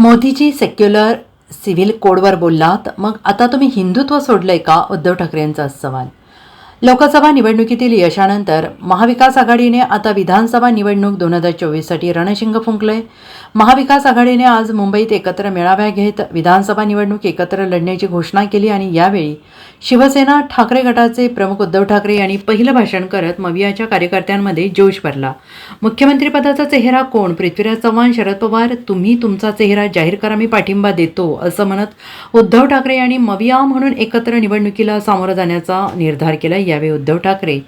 Modiji secular civil कोडवर बोललात मग आता तुम्ही हिंदुत्व सोडलंय का? उद्धव ठाकरेंचा सवाल. लोकसभा निवडणुकीतील यशानंतर महाविकास आघाडीने आता विधानसभा निवडणूक दोन हजार चोवीससाठी रणशिंग फुंकलंय. महाविकास आघाडीने आज मुंबईत एकत्र मेळाव्या घेत विधानसभा निवडणूक एकत्र लढण्याची घोषणा केली आणि यावेळी शिवसेना ठाकरे गटाचे प्रमुख उद्धव ठाकरे यांनी पहिलं भाषण करत मवियाच्या कार्यकर्त्यांमध्ये जोश भरला. मुख्यमंत्रीपदाचा चेहरा कोण? पृथ्वीराज चव्हाण शरद पवार तुम्ही तुमचा चेहरा जाहीर करा मी पाठिंबा देतो असं म्हणत उद्धव ठाकरे यांनी मविया म्हणून एकत्र निवडणुकीला सामोरं जाण्याचा निर्धार केला. यावेळी उद्धव ठाकरे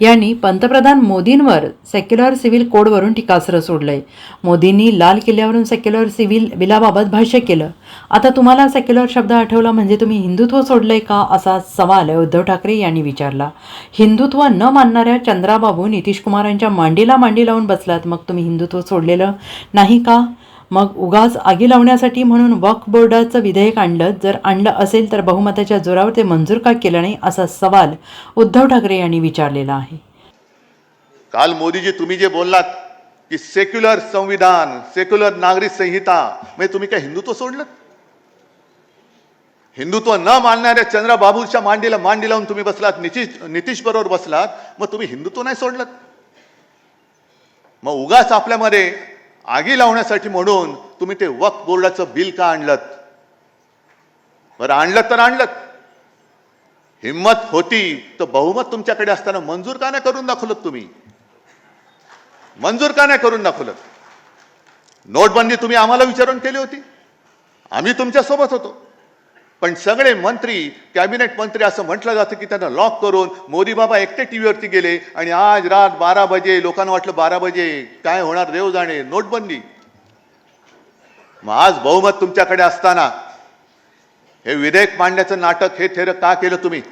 यांनी पंतप्रधान मोदींवर सेक्युलर सिव्हिल कोडवरून टीकास्त्र सोडलंय. मोदींनी लाल किल्ल्यावरून सेक्युलर सिव्हिल बिलाबाबत भाष्य केलं. आता तुम्हाला सेक्युलर शब्द आठवला म्हणजे तुम्ही हिंदुत्व सोडलंय का? असा सवाल उद्धव ठाकरे यांनी विचारला. हिंदुत्व न मानणाऱ्या चंद्राबाबू नितीश कुमारांच्या मांडीला मांडी लावून बसलात. मग तुम्ही हिंदुत्व सोडलेलं नाही का? मग उगाच आगी लावण्यासाठी म्हणून वक्फ बोर्डाचं विधेयक आणलं. जर आणलं असेल तर बहुमताच्या जोरावर ते मंजूर का केलं नाही? असा सवाल उद्धव ठाकरे यांनी विचारलेला आहे. काल मोदीजी तुम्ही जे बोललात की सेक्युलर संविधान सेक्युलर नागरिक संहिता. म्हणजे तुम्ही काय हिंदुत्व सोडलं? हिंदुत्व न मानणाऱ्या चंद्रबाबूच्या मांडीला मांडी लावून तुम्ही बसलात नितीश नितीश बरोबर बसलात मग तुम्ही हिंदुत्व नाही सोडलं मग उगाच आपल्यामध्ये आगी लावण्यासाठी म्हणून तुम्ही ते वक्फ बोर्डाचं बिल का आणलं बरं आणलं तर आणलं हिंमत होती तर बहुमत तुमच्याकडे असताना मंजूर का नाही करून दाखवलं तुम्ही? मंजूर का नाही करून दाखवलं? नोटबंदी तुम्ही आम्हाला विचारून केली होती. आम्ही तुमच्यासोबत होतो. पण सगळे मंत्री कॅबिनेट मंत्री असं म्हटलं जातं की त्यांना लॉक करून मोदी बाबा एकटे टी व्हीवरती गेले आणि आज रात बारा बजे लोकांना वाटलं बारा बजे काय होणार देव जाणे नोटबंदी. मग आज बहुमत तुमच्याकडे असताना हे विधेयक मांडण्याचं नाटक हे थेर का केलं तुम्ही?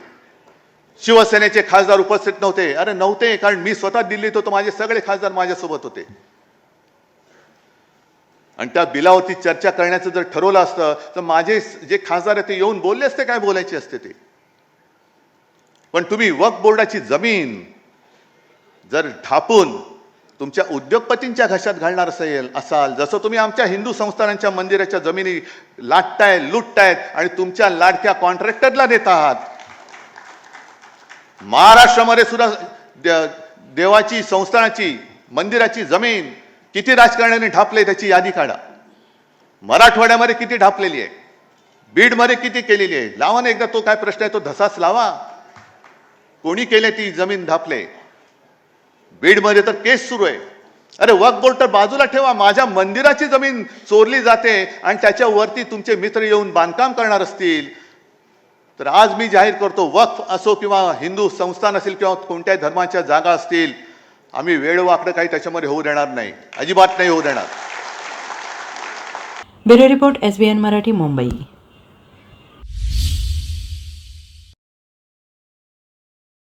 शिवसेनेचे खासदार उपस्थित नव्हते. अरे नव्हते कारण मी स्वतः दिल्लीत होतो माझे सगळे खासदार माझ्यासोबत होते. आणि त्या बिलावरती चर्चा करण्याचं जर ठरवलं असतं तर माझे जे खासदार आहेत ते येऊन बोलले असते काय बोलायचे असते ते. पण तुम्ही वक्फ बोर्डाची जमीन जर ढापून तुमच्या उद्योगपतींच्या घशात घालणार असेल असाल जसं तुम्ही आमच्या हिंदू संस्थानांच्या मंदिराच्या जमिनी लाटताय लुटतायत आणि तुमच्या लाडक्या कॉन्ट्रॅक्टरला देत आहात महाराष्ट्रामध्ये सुद्धा दे- देवाची संस्थानाची मंदिराची जमीन किती राजकारण्याने ढापले त्याची यादी काढा. मराठवाड्यामध्ये किती ढापलेली आहे? बीडमध्ये किती केलेली आहे? लावा ना एकदा तो काय प्रश्न आहे तो धसाच लावा. कोणी केले ती जमीन ढापले? बीडमध्ये तर केस सुरू आहे. अरे वक बोर्ड तर बाजूला ठेवा. माझ्या मंदिराची जमीन चोरली जाते आणि त्याच्यावरती तुमचे मित्र येऊन बांधकाम करणार असतील. तर आज मी जाहीर करतो वक्फ असो किंवा हिंदू संस्थान असेल किंवा कोणत्याही धर्माच्या जागा असतील आम्ही वेळ वाकडं काही त्याच्यामध्ये होऊ देणार नाही. अजिबात नाही होऊ देणार. Bureau report S B N Marathi Mumbai.